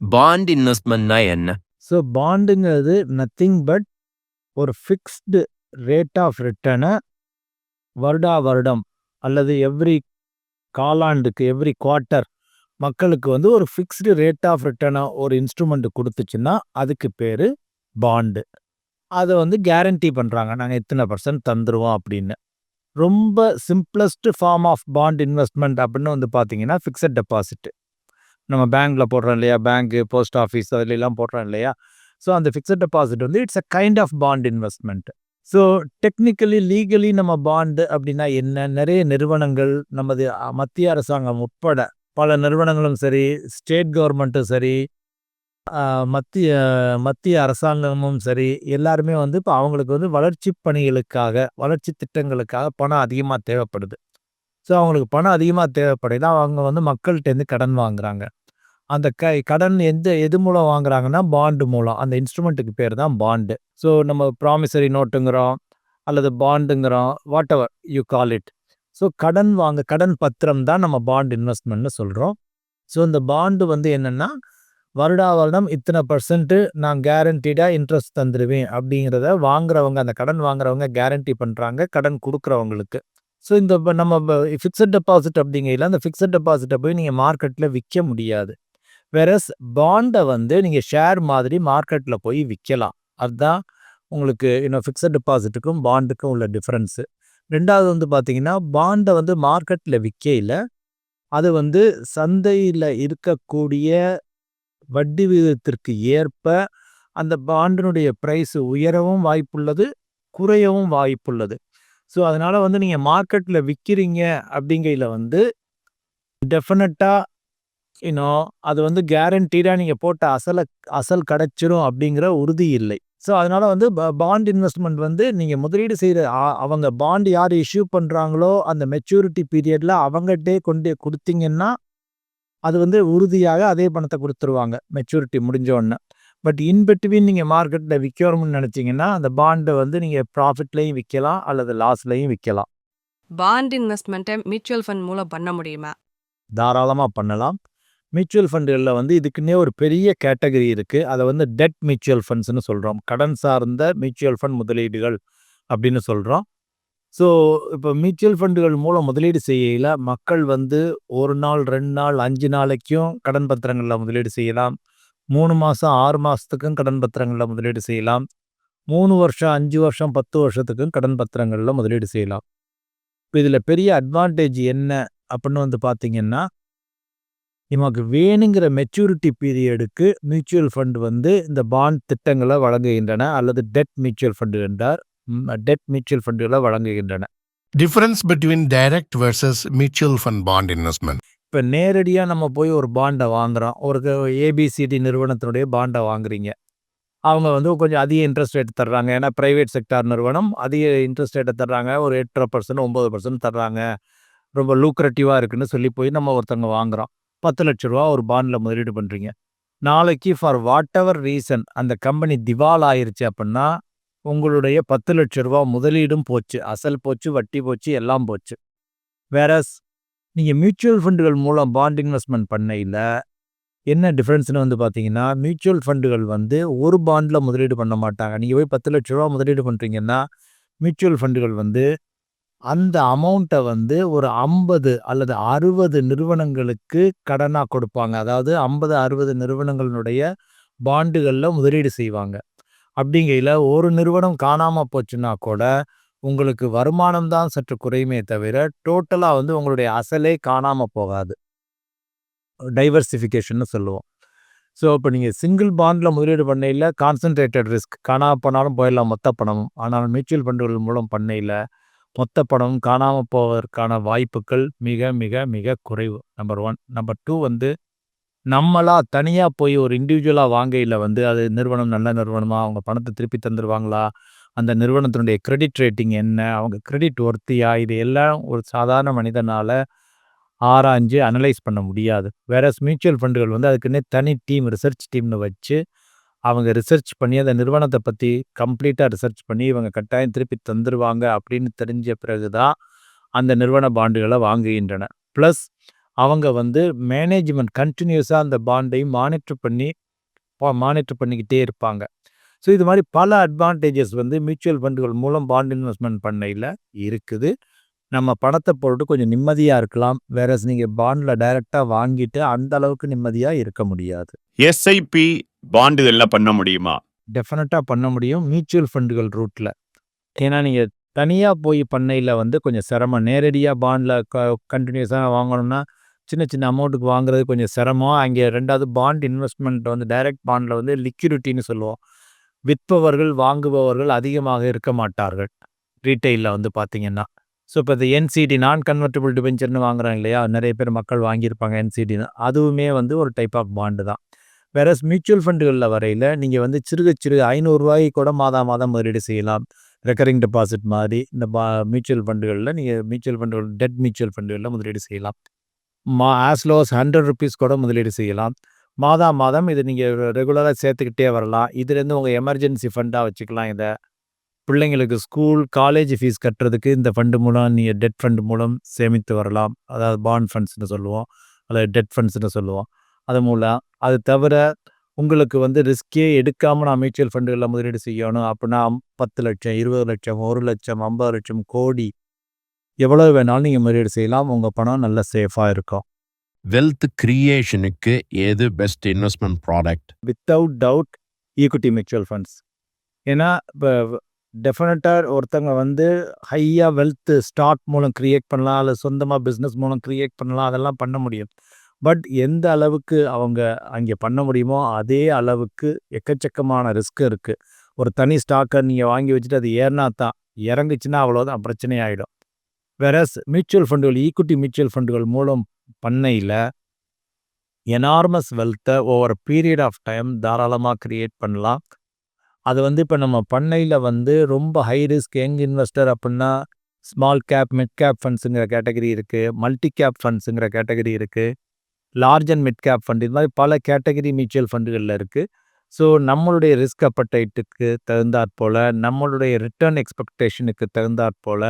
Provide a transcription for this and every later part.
Bond இன்வெஸ்ட்மெண்ட்னா என்ன? So பாண்டுங்கிறது நத்திங் பட் ஒரு ஃபிக்ஸ்டு ரேட் ஆஃப் ரிட்டர்னை வருடா வருடம் அல்லது எவ்ரி காலாண்டுக்கு எவ்ரி குவார்ட்டர் மக்களுக்கு வந்து ஒரு ஃபிக்ஸ்டு ரேட் ஆஃப் ரிட்டர்னை ஒரு இன்ஸ்ட்ருமெண்ட் கொடுத்துச்சுன்னா அதுக்கு பேர் பாண்டு அதை வந்து கேரண்டி பண்ணுறாங்க நாங்கள் இத்தனை பர்சன்ட் தந்துடுவோம் அப்படின்னு. ரொம்ப simplest form of bond investment அப்படின்னு வந்து பார்த்தீங்கன்னா ஃபிக்ஸட் டெபாசிட் நம்ம பேங்க்கில் போடுறோம் இல்லையா? பேங்க்கு போஸ்ட் ஆஃபீஸ் அதுலலாம் போடுறோம் இல்லையா? ஸோ அந்த ஃபிக்ஸட் டெபாசிட் வந்து it's a kind of bond investment so technically legally நம்ம பாண்டு அப்படின்னா என்ன? நிறைய நிறுவனங்கள் நமது மத்திய அரசாங்கம் உட்பட பல நிறுவனங்களும் சரி ஸ்டேட் கவர்மெண்ட்டும் சரி மத்திய மத்திய அரசாங்கமும் சரி எல்லாருமே வந்து இப்போ அவங்களுக்கு வந்து வளர்ச்சி பணிகளுக்காக வளர்ச்சி திட்டங்களுக்காக பணம் அதிகமாக தேவைப்படுது. ஸோ அவங்களுக்கு பணம் அதிகமாக தேவைப்படுது அவங்க வந்து மக்கள்கிட்டேருந்து கடன் வாங்குறாங்க. அந்த க கடன் எந்த எது மூலம் வாங்குறாங்கன்னா பாண்டு மூலம். அந்த இன்ஸ்ட்ருமெண்ட்டுக்கு பேர் தான் பாண்டு ஸோ நம்ம ப்ராமிசரி நோட்டுங்கிறோம் அல்லது பாண்டுங்கிறோம் whatever you call it so கடன் வாங்க கடன் பத்திரம் தான் நம்ம பாண்ட் இன்வெஸ்ட்மெண்ட்னு சொல்கிறோம் ஸோ இந்த பாண்டு வந்து என்னென்னா வருடா வருடம் இத்தனை பர்சன்ட்டு நான் கேரண்டீடாக இன்ட்ரெஸ்ட் தந்துடுவேன் அப்படிங்கிறத வாங்குறவங்க அந்த கடன் வாங்குறவங்க கேரண்டி பண்ணுறாங்க கடன் கொடுக்குறவங்களுக்கு. ஸோ இந்த நம்ம ஃபிக்ஸட் டெபாசிட் அப்படிங்கையில் அந்த ஃபிக்ஸட் டெபாசிட்டை போய் நீங்கள் மார்க்கெட்டில் விற்க முடியாது. வெரஸ் பாண்டை வந்து நீங்கள் ஷேர் மாதிரி மார்க்கெட்டில் போய் விற்கலாம் அதுதான் உங்களுக்கு இன்னும் ஃபிக்ஸட் டெபாசிட்டுக்கும் பாண்டுக்கும் உள்ள டிஃப்ரென்ஸு ரெண்டாவது வந்து பார்த்தீங்கன்னா பாண்டை வந்து மார்க்கெட்டில் விற்கையில் அது வந்து சந்தையில் இருக்கக்கூடிய வட்டி விகிதத்திற்கு ஏற்ப அந்த பாண்டினுடைய ப்ரைஸ் உயரவும் வாய்ப்புள்ளது குறையவும் வாய்ப்புள்ளது. ஸோ அதனால் வந்து நீங்கள் மார்க்கெட்டில் விற்கிறீங்க அப்படிங்கையில் வந்து டெஃபினட்டாக இன்னும் அது வந்து கேரண்டீடாக நீங்கள் போட்ட அசலை அசல் கிடைச்சிரும் அப்படிங்கிற உறுதி இல்லை. ஸோ அதனால் வந்து பாண்ட் இன்வெஸ்ட்மெண்ட் வந்து நீங்கள் முதலீடு செய்கிற அவங்க பாண்ட் யார் இஷ்யூ பண்ணுறாங்களோ அந்த மெச்சூரிட்டி பீரியடில் அவங்ககிட்டே கொண்டு கொடுத்தீங்கன்னா அது வந்து உறுதியாக அதே பணத்தை கொடுத்துருவாங்க மெச்சூரிட்டி முடிஞ்ச உடனே. பட் இன்பிட்வீன் நீங்கள் மார்க்கெட்டில் விற்கணும்னு நினச்சிங்கன்னா அந்த பாண்டை வந்து நீங்கள் ப்ராஃபிட்லேயும் விற்கலாம் அல்லது லாஸ்லேயும் விற்கலாம் பாண்ட் இன்வெஸ்ட்மெண்ட்டை மியூச்சுவல் ஃபண்ட் மூலம் பண்ண முடியுமா? தாராளமாக பண்ணலாம். மியூச்சுவல் ஃபண்டுகளில் வந்து இதுக்குன்னே ஒரு பெரிய கேட்டகரி இருக்குது அதை வந்து டெட் மியூச்சுவல் ஃபண்ட்ஸ்னு சொல்கிறோம் கடன் சார்ந்த மியூச்சுவல் ஃபண்ட் முதலீடுகள் அப்படின்னு சொல்கிறோம் ஸோ இப்போ மியூச்சுவல் ஃபண்டுகள் மூலம் முதலீடு செய்யல மக்கள் வந்து ஒரு நாள் ரெண்டு நாள் அஞ்சு நாளைக்கும் கடன் பத்திரங்களில் முதலீடு செய்யலாம். மூணு மாதம் ஆறு மாதத்துக்கும் கடன் பத்திரங்களில் முதலீடு செய்யலாம். மூணு வருஷம் அஞ்சு வருஷம் பத்து வருஷத்துக்கும் கடன் பத்திரங்களில் முதலீடு செய்யலாம். இப்போ இதில் பெரிய அட்வான்டேஜ் என்ன அப்படின்னு வந்து பார்த்தீங்கன்னா நமக்கு வேணுங்கிற மெச்சூரிட்டி பீரியடுக்கு மியூச்சுவல் ஃபண்ட் வந்து இந்த பாண்ட் திட்டங்களை வழங்குகின்றன அல்லது டெட் மியூச்சுவல் ஃபண்டு என்றார். டெட் மியூச்சுவல் ஃபண்டுகளை வழங்குகின்றன. Difference between direct versus mutual fund bond investment. இப்போ நேரடியாக நம்ம போய் ஒரு பாண்டை வாங்குறோம். ஒரு ஏபிசிடி நிறுவனத்தினுடைய பாண்டை வாங்குறீங்க. அவங்க வந்து கொஞ்சம் அதிக இன்ட்ரெஸ்ட் ரேட் தர்றாங்க. ஏன்னா ப்ரைவேட் செக்டார் நிறுவனம் அதிக இன்ட்ரெஸ்ட் ரேட்டை தர்றாங்க. ஒரு எட்டரை பர்சன்ட் ஒம்பது பர்சன்ட் தர்றாங்க. ரொம்ப லூக்ரேட்டிவாக இருக்குன்னு சொல்லி போய் நம்ம ஒருத்தவங்க வாங்குறோம். பத்து லட்ச ரூபா ஒரு பாண்டில் முதலீடு பண்ணுறீங்க நாளைக்கு ஃபார் வாட் எவர் ரீசன் அந்த கம்பெனி திவால் ஆயிருச்சு அப்படின்னா உங்களுடைய பத்து லட்ச ரூபா முதலீடும் போச்சு. அசல் போச்சு வட்டி போச்சு எல்லாம் போச்சு. வேறஸ் நீங்கள் மியூச்சுவல் ஃபண்டுகள் மூலம் பாண்ட் இன்வெஸ்ட்மெண்ட் பண்ணையில் என்ன டிஃப்ரென்ஸ்னு வந்து பார்த்தீங்கன்னா மியூச்சுவல் ஃபண்டுகள் வந்து ஒரு பாண்டில் முதலீடு பண்ண மாட்டாங்க. நீங்கள் போய் பத்து லட்ச ரூபா முதலீடு பண்ணுறீங்கன்னா மியூச்சுவல் ஃபண்டுகள் வந்து அந்த அமௌண்ட்டை வந்து ஒரு ஐம்பது அல்லது அறுபது நிறுவனங்களுக்கு கடனாக கொடுப்பாங்க. அதாவது ஐம்பது அறுபது நிறுவனங்களினுடைய பாண்டுகளில் முதலீடு செய்வாங்க. அப்படிங்கையில் ஒரு நிறுவனம் காணாமல் போச்சுன்னா கூட உங்களுக்கு வருமானம் தான் சற்று குறையுமே தவிர டோட்டலாக வந்து உங்களுடைய அசலே காணாமல் போகாது. டைவர்சிஃபிகேஷன்னு சொல்லுவோம். ஸோ இப்போ நீங்கள் சிங்கிள் பாண்டில் முதலீடு பண்ணையில் கான்சன்ட்ரேட்டட் ரிஸ்க். காணாமல் போனாலும் போயிடலாம் மொத்த பணம் ஆனால் மியூச்சுவல் ஃபண்டுகள் மூலம் பண்ணையில் மொத்த பணமும் காணாமல் போவதற்கான வாய்ப்புகள் மிக மிக மிக குறைவு. நம்பர் ஒன் நம்பர் டூ வந்து நம்மளாக தனியாக போய் ஒரு இண்டிவிஜுவலாக வாங்கையில் வந்து அது நிறுவனம் நல்ல நிறுவனமாக அவங்க பணத்தை திருப்பி தந்துடுவாங்களா அந்த நிறுவனத்தினுடைய கிரெடிட் ரேட்டிங் என்ன? அவங்க கிரெடிட் ஒர்த்தியா இது எல்லாம் ஒரு சாதாரண மனிதனால் ஆராய்ஞ்சு அனலைஸ் பண்ண முடியாது. வேற மியூச்சுவல் ஃபண்டுகள் வந்து அதுக்குன்னே தனி டீம் ரிசர்ச் டீம்னு வச்சு அவங்க ரிசர்ச் பண்ணி அந்த நிறுவனத்தை பற்றி கம்ப்ளீட்டாக ரிசர்ச் பண்ணி இவங்க கட்டாயம் திருப்பி தந்துடுவாங்க அப்படின்னு தெரிஞ்ச பிறகு தான் அந்த நிறுவன பாண்டுகளை வாங்குகின்றன. ப்ளஸ் அவங்க வந்து மேனேஜ்மெண்ட் கண்டினியூஸாக அந்த பாண்டையும் மானிட்டர் பண்ணி மானிட்டர் பண்ணிக்கிட்டே இருப்பாங்க. ஸோ இது மாதிரி பல அட்வான்டேஜஸ் வந்து மியூச்சுவல் ஃபண்டுகள் மூலம் பாண்ட் இன்வெஸ்ட்மெண்ட் பண்ணையில் இருக்குது. நம்ம பணத்தை போட்டு கொஞ்சம் நிம்மதியாக இருக்கலாம். வேற நீங்கள் பாண்டில் டைரெக்டாக வாங்கிட்டு அந்த அளவுக்கு நிம்மதியாக இருக்க முடியாது. எஸ்ஐபி பாண்ட் இதெல்லாம் பண்ண முடியுமா? டெஃபினட்டாக பண்ண முடியும். மியூச்சுவல் ஃபண்டுகள் ரூட்டில் ஏன்னா நீங்கள் தனியாக போய் பண்ணையில் வந்து கொஞ்சம் சிரமம். நேரடியாக பாண்டில் க கண்டினியூஸாக வாங்கணும்னா சின்ன சின்ன அமௌண்ட்டுக்கு வாங்குறது கொஞ்சம் சிரமம். அங்கே ரெண்டாவது பாண்ட் இன்வெஸ்ட்மெண்ட் வந்து டைரக்ட் பாண்டில் வந்து லிக்யூரிட்டின்னு சொல்லுவோம். விற்பவர்கள் வாங்குபவர்கள் அதிகமாக இருக்க மாட்டார்கள். ரீட்டெயிலில் வந்து பார்த்திங்கன்னா ஸோ இப்போ இந்த என்சிடி நான் கன்வெர்ட்டபிள் டிபெஞ்சர்னு வாங்குறாங்க இல்லையா? நிறைய பேர் மக்கள் வாங்கியிருப்பாங்க என்சிடின்னு அதுவுமே வந்து ஒரு டைப் ஆஃப் பாண்டு தான். வேற மியூச்சுவல் ஃபண்டுகளில் வரையில் நீங்கள் வந்து சிறுக சிறுக ஐநூறுரூவாய்க்கு கூட மாதா மாதம் முதலீடு செய்யலாம். ரெக்கரிங் டெபாசிட் மாதிரி இந்த பா மியூச்சுவல் ஃபண்டுகளில் நீங்கள் மியூச்சுவல் ஃபண்டுகள் டெட் மியூச்சுவல் ஃபண்டுகளில் முதலீடு செய்யலாம். மா ஆஸ் லோஸ் ஹண்ட்ரட் ருபீஸ் கூட முதலீடு செய்யலாம். மாதா மாதம் இது நீங்கள் ரெகுலராக சேர்த்துக்கிட்டே வரலாம். இதுலேருந்து உங்கள் எமர்ஜென்சி ஃபண்டாக வச்சுக்கலாம் இதை. பிள்ளைங்களுக்கு ஸ்கூல் காலேஜ் ஃபீஸ் கட்டுறதுக்கு இந்த ஃபண்டு மூலம் நீங்கள் டெட் ஃபண்ட் மூலம் சேமித்து வரலாம். அதாவது பாண்ட் ஃபண்ட்ஸ்னு சொல்லுவோம். அல்லது டெட் ஃபண்ட்ஸ்னு சொல்லுவோம். அது மூலம் அது தவிர உங்களுக்கு வந்து ரிஸ்கே எடுக்காமல் நான் மியூச்சுவல் ஃபண்டுகளில் முதலீடு செய்யணும் அப்படின்னா பத்து லட்சம் இருபது லட்சம் ஒரு லட்சம் ஐம்பது லட்சம் கோடி எவ்வளோ வேணாலும் நீங்கள் முதலீடு செய்யலாம். உங்கள் பணம் நல்ல சேஃபாக இருக்கும். வெல்த் கிரியேஷனுக்கு எது best investment product without doubt equity mutual funds ஏன்னா இப்போ டெஃபினட்டாக ஒருத்தங்க வந்து ஹையாக வெல்த் ஸ்டாக் மூலம் க்ரியேட் பண்ணலாம். அல்லது சொந்தமாக பிஸ்னஸ் மூலம் க்ரியேட் பண்ணலாம். அதெல்லாம் பண்ண முடியும். பட் எந்த அளவுக்கு அவங்க அங்கே பண்ண முடியுமோ அதே அளவுக்கு எக்கச்சக்கமான ரிஸ்க் இருக்குது ஒரு தனி ஸ்டாக்கை நீங்கள் வாங்கி வச்சுட்டு அது ஏறினா தான் இறங்குச்சுன்னா அவ்வளோதான் பிரச்சனை ஆகிடும் வேற மியூச்சுவல் ஃபண்டுகள் ஈக்குட்டி மியூச்சுவல் ஃபண்டுகள் மூலம் பண்ணையில் எனார்மஸ் வெல்த்தை ஓவர் பீரியட் ஆஃப் டைம் தாராளமாக க்ரியேட் பண்ணலாம். அது வந்து இப்போ நம்ம பண்ணையில் வந்து ரொம்ப ஹை ரிஸ்க் யங் இன்வெஸ்டர் அப்படின்னா ஸ்மால் கேப் மிட் கேப் ஃபண்ட்ஸுங்கிற கேட்டகரி இருக்குது மல்டி கேப் ஃபண்ட்ஸுங்கிற கேட்டகரி இருக்குது large and mid cap fund இது மாதிரி பல கேட்டகரி மியூச்சுவல் ஃபண்டுகளில் இருக்குது ஸோ நம்மளுடைய ரிஸ்க் அப்பட்டைட்டுக்கு தகுந்தாற் போல் நம்மளுடைய ரிட்டர்ன் எக்ஸ்பெக்டேஷனுக்கு தகுந்தாற் போல்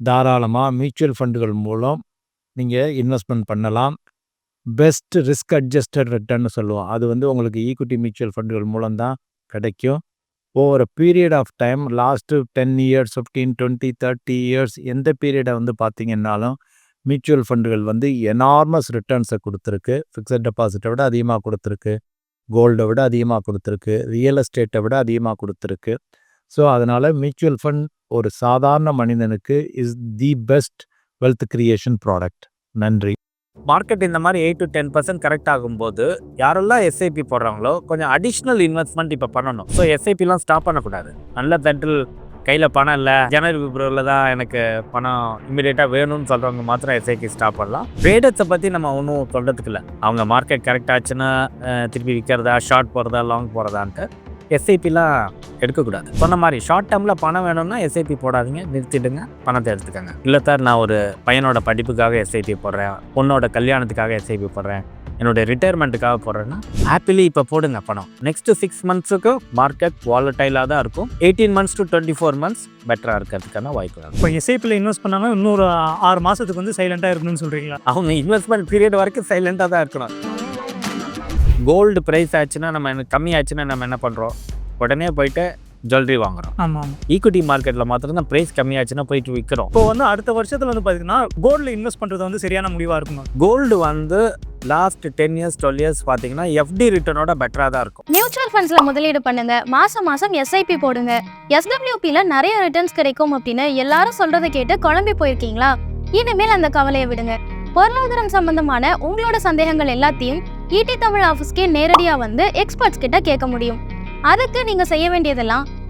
தாராளமாக மியூச்சுவல் ஃபண்டுகள் மூலம் நீங்கள் இன்வெஸ்ட்மெண்ட் பண்ணலாம். பெஸ்ட் ரிஸ்க் அட்ஜஸ்டட் ரிட்டர்ன்னு சொல்லுவோம். அது வந்து உங்களுக்கு ஈக்விட்டி மியூச்சுவல் ஃபண்டுகள் மூலம் தான் கிடைக்கும். Over period of time last ten years fifteen twenty thirty years எந்த பீரியடை வந்து பார்த்தீங்கன்னாலும் மியூச்சுவல் ஃபண்டுகள் வந்து எனார்மஸ் ரிட்டர்ன்ஸை கொடுத்துருக்கு. ஃபிக்ஸட் டெபாசிட்டை விட அதிகமாக கொடுத்துருக்கு. கோல்டை விட அதிகமாக கொடுத்துருக்கு. ரியல் எஸ்டேட்டை விட அதிகமாக கொடுத்துருக்கு. ஸோ அதனால் மியூச்சுவல் ஃபண்ட் ஒரு சாதாரண மனிதனுக்கு is the best wealth creation product நன்றி. மார்க்கெட் இந்த மாதிரி eight to ten percent correct ஆகும்போது யாரெல்லாம் எஸ்ஐபி போடுறாங்களோ கொஞ்சம் அடிஷ்னல் இன்வெஸ்ட்மெண்ட் இப்போ பண்ணணும். ஸோ எஸ்ஐபிலாம் ஸ்டாப் பண்ணக்கூடாது. நல்ல தென்டல் கையில் பணம் இல்லை. ஜனவரி பிப்ரவரியில் தான் எனக்கு பணம் இமீடியட்டாக வேணும்னு சொல்கிறவங்க மாத்திரம் எஸ்ஐபி ஸ்டாப் பண்ணலாம். ட்ரேடர்ஸை பற்றி நம்ம ஒன்றும் சொல்கிறதுக்கு இல்லை. அவங்க மார்க்கெட் கரெக்ட் ஆச்சுன்னா திருப்பி விற்கிறதா ஷார்ட் போகிறதா லாங் போகிறதான்ட்டு எஸ்ஐபிலாம் எடுக்கக்கூடாது. சொன்ன மாதிரி ஷார்ட் டேர்மில் பணம் வேணும்னா எஸ்ஐபி போடாதீங்க. நிறுத்திடுங்க. பணத்தை எடுத்துக்கங்க. இல்லை சார் நான் ஒரு பையனோட படிப்புக்காக எஸ்ஐபி போடுறேன். பொண்ணோட கல்யாணத்துக்காக எஸ்ஐபி போடுறேன். என்னோட ரிட்டையர்மெண்ட்டுக்காக போடுறேன்னா ஹாப்பிலி இப்போ போடுங்க பணம். நெக்ஸ்ட் சிக்ஸ் மந்த்ஸுக்கு மார்க்கெட் வாலட்டைலாக தான் இருக்கும். Eighteen months to twenty four months பெட்டராக இருக்கிறதுக்கான வாய்ப்பு. இப்போ எஸ்ஐபியில் இன்வெஸ்ட் பண்ணாங்க இன்னொரு ஆறு மாதத்துக்கு வந்து சைலண்ட்டாக இருக்கணும்னு சொல்கிறீங்களா அவங்க இன்வெஸ்ட்மெண்ட் பீரியட் வரைக்கும் சைலண்டாக தான் இருக்கணும். கோல்டு ப்ரைஸ் ஆச்சுன்னா நம்ம கம்மி ஆச்சுன்னா நம்ம என்ன பண்ணுறோம் உடனே போயிட்டு ஜுவல்லரி வாங்குறோம். ஆமாம். ஈக்விட்டி மார்க்கெட்டில் மாத்திரம் தான் ப்ரைஸ் கம்மியாச்சுன்னா போயிட்டு விற்கிறோம் இப்போ வந்து அடுத்த வருஷத்தில் வந்து பார்த்தீங்கன்னா கோல்டில் இன்வெஸ்ட் பண்ணுறது வந்து சரியான முடிவாக இருக்குங்க கோல்டு வந்து last ten years twelve years பார்த்தீங்கன்னா எஃப்டி ரிட்டர்னோட பெட்டராக தான் இருக்கும். மியூச்சுவல் ஃபண்ட்ஸ்ல முதலீடு பண்ணுங்க. மாசம் மாசம் எஸ்ஐபி போடுங்க. எஸ்டபிள்யூபில நிறைய ரிட்டர்ன்ஸ் கிடைக்கும் அப்படின்னு எல்லாரும் சொல்றதை கேட்டு குழம்பி போயிருக்கீங்களா? இனிமேல் அந்த கவலையை விடுங்க. பொருளாதாரம் சம்பந்தமான உங்களோட சந்தேகங்கள் எல்லாத்தையும் ஈடி தமிழ் ஆஃபீஸ்க்கே நேரடியா வந்து எக்ஸ்பர்ட்ஸ் கிட்ட கேட்க முடியும். அதுக்கு நீங்க செய்ய வேண்டியதெல்லாம்